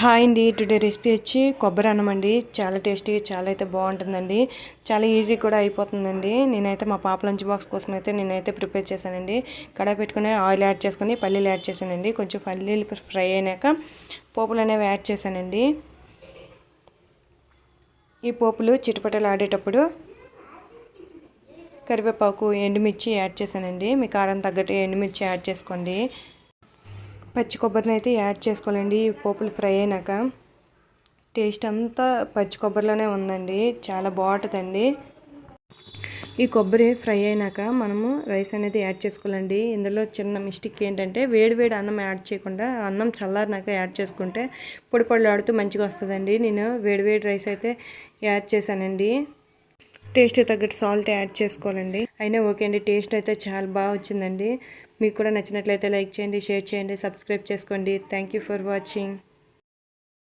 Hi అండి today recipe వచ్చి కొబ్బరి అన్నం అండి. చాలా టేస్టీ చాలా అయితే బాగుంటుందండి. చాలా ఈజీ కూడా అయిపోతుందండి. నేనైతే మా పాప లంచ్ బాక్స్ కోసం అయితే నేనైతే ప్రిపేర్ చేశానండి. కడాయి పెట్టుకుని ఆయిల్ యాడ్ చేసుకుని పల్లీలు యాడ్ చేశానండి. కొంచెం పల్లీలు ఫ్రై అయినాక పోపులు అనేవి యాడ్ చేశానండి. ఈ పోపులు చిటపటలు ఆడేటప్పుడు కరివేపాకు ఎండుమిర్చి యాడ్ చేశానండి. మీ కారం తగ్గట్టు ఎండుమిర్చి యాడ్ చేసుకోండి. పచ్చి కొబ్బరిని అయితే యాడ్ చేసుకోవాలండి. పోపులు ఫ్రై అయినాక టేస్ట్ అంతా పచ్చి కొబ్బరిలోనే ఉందండి. చాలా బాగుంటుందండి. ఈ కొబ్బరి ఫ్రై అయినాక మనము రైస్ అనేది యాడ్ చేసుకోవాలండి. ఇందులో చిన్న మిస్టేక్ ఏంటంటే వేడివేడి అన్నం యాడ్ చేయకుండా అన్నం చల్లారినాక యాడ్ చేసుకుంటే పొడి పొడిలాడుతూ మంచిగా వస్తుందండి. నేను వేడివేడి రైస్ అయితే యాడ్ చేశానండి. టేస్ట్ తగ్గట్టు సాల్ట్ యాడ్ చేసుకోవాలండి. అయినా ఓకే అండి టేస్ట్ అయితే చాలా బాగా వచ్చిందండి. మీకు కూడా నచ్చినట్లయితే లైక్ చేయండి షేర్ చేయండి సబ్స్క్రైబ్ చేసుకోండి. Thank for watching.